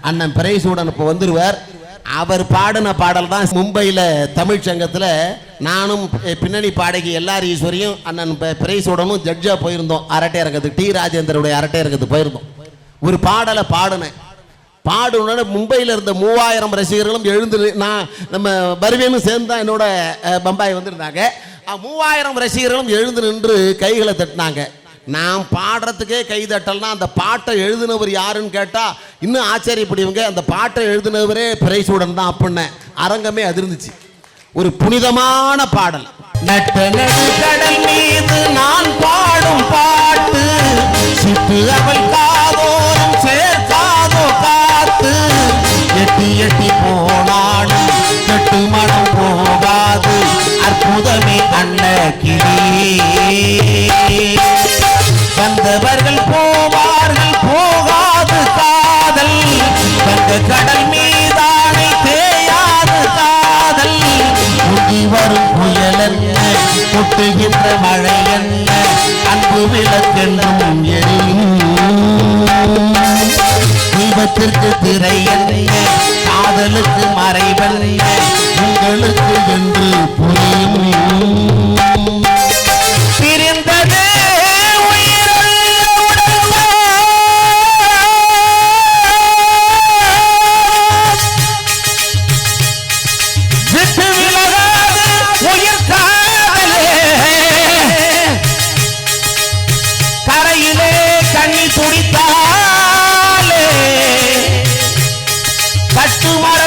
அண்ணன் பிரைசூடன் இப்போ வந்துருவார். அவர் பாடின பாடல் தான் மும்பையில் தமிழ் சங்கத்தில் நானும் பின்னணி பாடகி எல்லார் ஈஸ்வரியும் அண்ணன் பி- பிரைசூடனும் ஜட்ஜாக போயிருந்தோம். அரட்டை டி. ராஜேந்தருடைய அரட்டை போயிருந்தோம். ஒரு பாடலை பாடினேன். பாடுனோட மும்பையில் இருந்த மூவாயிரம் ரசிகர்களும் எழுந்து நான் நம்ம பருவேனும் சேர்ந்து தான் என்னோட பம்பாய் வந்திருந்தாங்க. மூவாயிரம் ரசிகர்களும் எழுந்து நின்று கைகளை தட்டினாங்க. நான் பாடுறதுக்கே கைதட்டல்னா அந்த பாட்டை எழுதினவர் யாருன்னு கேட்டால் இன்னும் ஆச்சரியப்படுவங்க அந்த பாட்டை எழுதினவரே பிரைசூடன் தான் அப்படின்னேன் அரங்கமே அதிர்ந்துச்சு. ஒரு புனிதமான பாடல். நட்ட நடுக்கடல் மீது நான் பாடும் பாட்டு சிட்டு அவள் காதோரும் சேர்க்காதோ காத்து எட்டி எட்டி போனாலும் கட்டு மனம் போகாது. அற்புதமே அன்ன கிளி. வந்தவர்கள் போவார்கள் போகாது காதல். வந்த கடல் மீதானை தேயாது காதல். முங்கி வரும் புயல் என்ன கொட்டுகின்ற மழை என்ன அன்பு விளக்கென்றும் எரியும் தீபத்திற்கு திரை என்ன காதலுக்கு மறைவல்ல உங்களுக்கு என்று புரியும். Kumar.